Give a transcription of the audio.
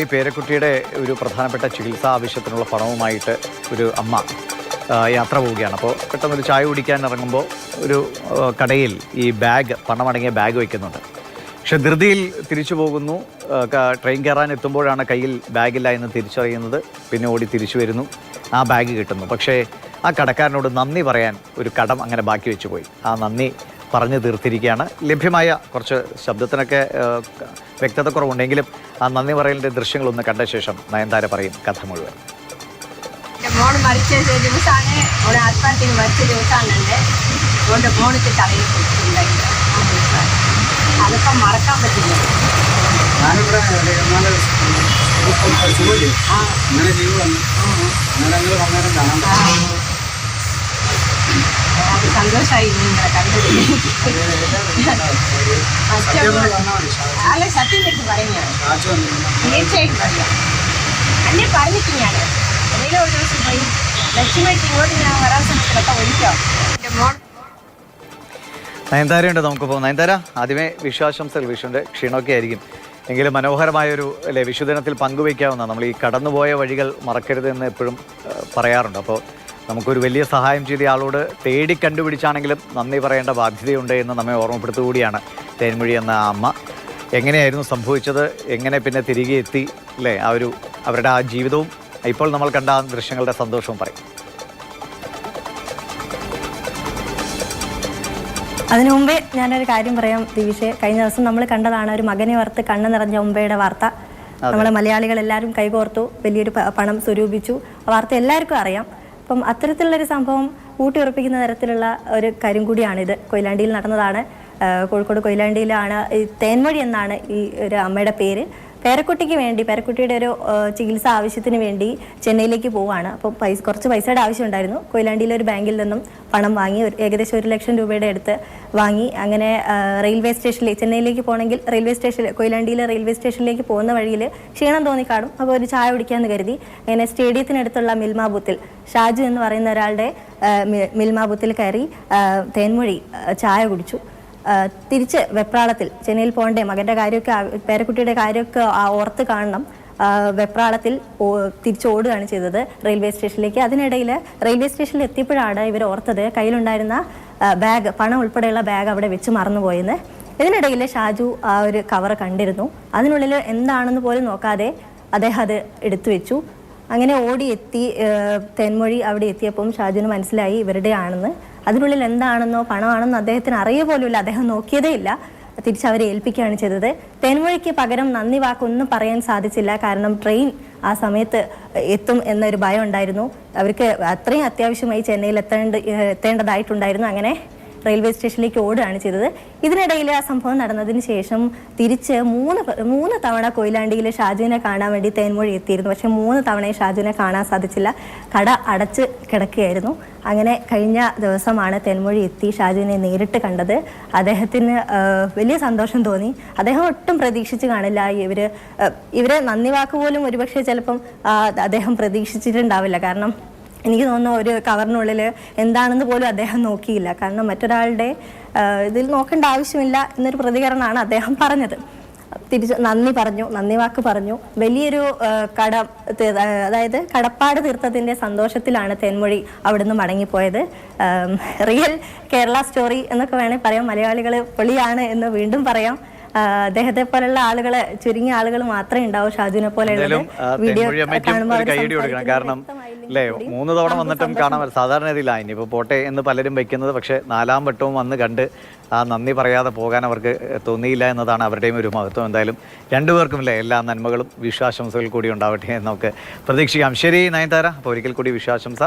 ഈ പേരക്കുട്ടിയുടെ ഒരു പ്രധാനപ്പെട്ട ചികിത്സാ ആവശ്യത്തിനുള്ള പണവുമായിട്ട് ഒരു അമ്മ യാത്ര പോവുകയാണ്. അപ്പോൾ പെട്ടെന്നൊരു ചായ കുടിക്കാൻ ഇറങ്ങുമ്പോൾ ഒരു കടയിൽ ഈ ബാഗ് പണമടങ്ങിയ ബാഗ് വയ്ക്കുന്നുണ്ട്. പക്ഷെ ധൃതിയിൽ തിരിച്ചു പോകുന്നു. ട്രെയിൻ കയറാൻ എത്തുമ്പോഴാണ് കയ്യിൽ ബാഗില്ല എന്ന് തിരിച്ചറിയുന്നത്. പിന്നെ ഓടി തിരിച്ചു വരുന്നു. ആ ബാഗ് കിട്ടുന്നു. പക്ഷേ ആ കടക്കാരനോട് നന്ദി പറയാൻ ഒരു കടം അങ്ങനെ ബാക്കി വെച്ചു പോയി ആ നന്ദി പറഞ്ഞു തീർത്തിരിക്കുകയാണ്. ലഭ്യമായ കുറച്ച് ശബ്ദത്തിനൊക്കെ വ്യക്തത കുറവുണ്ടെങ്കിലും ആ നന്ദി പറയലിന്റെ ദൃശ്യങ്ങളൊന്ന് കണ്ട ശേഷം നയൻതാര പറയും കഥ മുഴുവൻ. മരിച്ച ദിവസമാണ്. ഒരു മോണിക്ക് തലയിൽ കൊടുത്തിട്ടുണ്ടായില്ല ആ അതൊക്കെ മറക്കാൻ പറ്റില്ല. ഞാനിവിടെ ആ അങ്ങനെ ലീവ് വന്നു അങ്ങനെ ഞങ്ങൾ വന്നേരം കാണാൻ ആ. സത്യം പറഞ്ഞാൽ മതി അല്ല സത്യം തെറ്റ് വന്നിരുന്നു തീർച്ചയായിട്ടും പറയാം. അന്നെ പറഞ്ഞിട്ട് ഞാൻ എന്തെങ്കിലും ഒരു ദിവസം പോയി ലക്ഷ്യമായിട്ട് ഇങ്ങോട്ട് ഞാൻ വരാൻ സമയത്തൊക്കെ ഒഴിക്കാം നയൻതാരയുണ്ട് നമുക്ക് പോകും നയൻതാര ആദ്യമേ വിശ്വാസംസകൾ വിഷുവിന്റെ ക്ഷീണമൊക്കെ ആയിരിക്കും. എങ്കിലും മനോഹരമായൊരു അല്ലെ വിഷുദിനത്തിൽ പങ്കുവയ്ക്കാവുന്ന നമ്മൾ ഈ കടന്നുപോയ വഴികൾ മറക്കരുത് എന്ന് എപ്പോഴും പറയാറുണ്ട്. അപ്പോൾ നമുക്കൊരു വലിയ സഹായം ചെയ്ത ആളോട് തേടി കണ്ടുപിടിച്ചാണെങ്കിലും നന്ദി പറയേണ്ട ബാധ്യതയുണ്ട് എന്ന് നമ്മെ ഓർമ്മപ്പെടുത്തുകൂടിയാണ് തേൻമൊഴി എന്ന അമ്മ. എങ്ങനെയായിരുന്നു സംഭവിച്ചത്? എങ്ങനെ പിന്നെ തിരികെ എത്തി? അല്ലേ? ആ ഒരു അവരുടെ ആ ജീവിതവും. ഇപ്പോൾ നമ്മൾ കണ്ട ആ ദൃശ്യങ്ങളുടെ സന്തോഷവും പറയും. അതിനു മുമ്പേ ഞാനൊരു കാര്യം പറയാം ദിവിഷെ. കഴിഞ്ഞ ദിവസം നമ്മൾ കണ്ടതാണ് ഒരു മകനെ ഓർത്ത് കണ്ണ് നിറഞ്ഞ ഉമ്പയുടെ വാർത്ത. നമ്മളെ മലയാളികൾ എല്ലാവരും കൈകോർത്തു. വലിയൊരു പണം സ്വരൂപിച്ചു. വാർത്ത എല്ലാവർക്കും അറിയാം. അപ്പം അത്തരത്തിലുള്ളൊരു സംഭവം ഊട്ടിയുറപ്പിക്കുന്ന തരത്തിലുള്ള ഒരു കാര്യം കൂടിയാണിത്. കൊയിലാണ്ടിയിൽ നടന്നതാണ്. കോഴിക്കോട് കൊയിലാണ്ടിയിലാണ് ഈ എന്നാണ് ഈ ഒരു അമ്മയുടെ പേര്. പേരക്കുട്ടിക്ക് വേണ്ടി പേരക്കുട്ടിയുടെ ഒരു ചികിത്സ ആവശ്യത്തിന് വേണ്ടി ചെന്നൈയിലേക്ക് പോവാണ് അപ്പോൾ പൈസ കുറച്ച് പൈസയുടെ ആവശ്യം ഉണ്ടായിരുന്നു കൊയിലാണ്ടിയിലെ ഒരു ബാങ്കിൽ നിന്നും പണം വാങ്ങി ഒരു ഏകദേശം ഒരു ലക്ഷം രൂപയുടെ അടുത്ത് വാങ്ങി. അങ്ങനെ റെയിൽവേ സ്റ്റേഷനിൽ ചെന്നൈയിലേക്ക് പോകണമെങ്കിൽ റെയിൽവേ സ്റ്റേഷനിൽ കൊയിലാണ്ടിയിലെ റെയിൽവേ സ്റ്റേഷനിലേക്ക് പോകുന്ന വഴിയിൽ ക്ഷീണം തോന്നിക്കാണും അപ്പോൾ ഒരു ചായ കുടിക്കാമെന്ന് കരുതി. അങ്ങനെ സ്റ്റേഡിയത്തിനടുത്തുള്ള മിൽമാ ബൂത്തിൽ ഷാജു എന്ന് പറയുന്ന ഒരാളുടെ മിൽമാ ബൂത്തിൽ കയറി തേൻമൊഴി ചായ കുടിച്ചു. തിരിച്ച് വെപ്രാളത്തിൽ ചെന്നൈയിൽ പോകണ്ടേ മകന്റെ കാര്യമൊക്കെ പേരക്കുട്ടിയുടെ കാര്യമൊക്കെ ഓർത്ത് കാണണം. വെപ്രാളത്തിൽ തിരിച്ചോടുകയാണ് ചെയ്തത് റെയിൽവേ സ്റ്റേഷനിലേക്ക്. അതിനിടയിൽ റെയിൽവേ സ്റ്റേഷനിൽ എത്തിയപ്പോഴാണ് ഇവർ ഓർത്തത് കയ്യിലുണ്ടായിരുന്ന ബാഗ് പണം ഉൾപ്പെടെയുള്ള ബാഗ് അവിടെ വെച്ച് മറന്നുപോയെന്ന്. ഇതിനിടയിൽ ഷാജു ആ ഒരു കവർ കണ്ടിരുന്നു. അതിനുള്ളിൽ എന്താണെന്ന് പോലും നോക്കാതെ അദ്ദേഹം അത് എടുത്തു വെച്ചു. അങ്ങനെ ഓടി എത്തി തെന്മൊഴി അവിടെ എത്തിയപ്പം ഷാജുവിന് മനസ്സിലായി ഇവരുടെ ആണെന്ന്. അതിനുള്ളിൽ എന്താണെന്നോ പണമാണെന്നോ അദ്ദേഹത്തിന് അറിയ പോലുമില്ല. അദ്ദേഹം നോക്കിയതേ ഇല്ല. തിരിച്ച് അവരെ ഏൽപ്പിക്കുകയാണ് ചെയ്തത്. തെന്മൊഴിക്ക് പകരം നന്ദി വാക്കൊന്നും പറയാൻ സാധിച്ചില്ല. കാരണം ട്രെയിൻ ആ സമയത്ത് എത്തും എന്നൊരു ഭയം ഉണ്ടായിരുന്നു. അവർക്ക് അത്രയും അത്യാവശ്യമായി ചെന്നൈയിൽ എത്തേണ്ട എത്തേണ്ടതായിട്ടുണ്ടായിരുന്നു. അങ്ങനെ റെയിൽവേ സ്റ്റേഷനിലേക്ക് ഓടുകയാണ് ചെയ്തത്. ഇതിനിടയിൽ ആ സംഭവം നടന്നതിന് ശേഷം തിരിച്ച് മൂന്ന് മൂന്ന് തവണ കൊയിലാണ്ടിയിൽ ഷാജുവിനെ കാണാൻ വേണ്ടി തേൻമൊഴി എത്തിയിരുന്നു. പക്ഷേ മൂന്ന് തവണയും ഷാജുവിനെ കാണാൻ സാധിച്ചില്ല. കട അടച്ച് കിടക്കുകയായിരുന്നു. അങ്ങനെ കഴിഞ്ഞ ദിവസമാണ് തെന്മൊഴി എത്തി ഷാജുവിനെ നേരിട്ട് കണ്ടത്. അദ്ദേഹത്തിന് വലിയ സന്തോഷം തോന്നി. അദ്ദേഹം ഒട്ടും പ്രതീക്ഷിച്ച് കാണില്ല. ഇവർ ഇവരെ നന്ദി വാക്ക് പോലും ഒരുപക്ഷെ ചിലപ്പം അദ്ദേഹം പ്രതീക്ഷിച്ചിട്ടുണ്ടാവില്ല. കാരണം എനിക്ക് തോന്നുന്നു ഒരു കവറിനുള്ളിൽ എന്താണെന്ന് പോലും അദ്ദേഹം നോക്കിയില്ല. കാരണം മറ്റൊരാളുടെ ഇതിൽ നോക്കേണ്ട ആവശ്യമില്ല എന്നൊരു പ്രതികരണമാണ് അദ്ദേഹം പറഞ്ഞത്. തിരിച്ച് നന്ദി പറഞ്ഞു നന്ദി വാക്ക് പറഞ്ഞു. വലിയൊരു കട അതായത് കടപ്പാട് തീർത്തതിന്റെ സന്തോഷത്തിലാണ് തെന്മൊഴി അവിടുന്ന് മടങ്ങിപ്പോയത്. റിയൽ കേരള സ്റ്റോറി എന്നൊക്കെ വേണേൽ പറയാം. മലയാളികൾ പൊളിയാണ് എന്ന് വീണ്ടും പറയാം. അദ്ദേഹത്തെ പോലെയുള്ള ആളുകൾ ചുരുങ്ങിയ ആളുകൾ മാത്രമേ ഉണ്ടാവൂ ഷാജുവിനെ പോലെയുള്ള വീഡിയോ കാണുമ്പോൾ കാരണം അല്ലേ? മൂന്ന് തവണ വന്നിട്ടും കാണാൻ സാധാരണ ഇതില്ല ഇനിയിപ്പോൾ പോട്ടെ എന്ന് പലരും വയ്ക്കുന്നത് പക്ഷെ നാലാം വട്ടവും വന്ന് കണ്ട് ആ നന്ദി പറയാതെ പോകാൻ അവർക്ക് തോന്നിയില്ല എന്നതാണ് അവരുടെയും ഒരു മഹത്വം. എന്തായാലും രണ്ടുപേർക്കും അല്ലേ എല്ലാ നന്മകളും വിശ്വാസംസകൾ കൂടി ഉണ്ടാവട്ടെ എന്ന് നമുക്ക് പ്രതീക്ഷിക്കാം. ശരി നയൻതാര. അപ്പോൾ ഒരിക്കൽ കൂടി വിശ്വാസംസ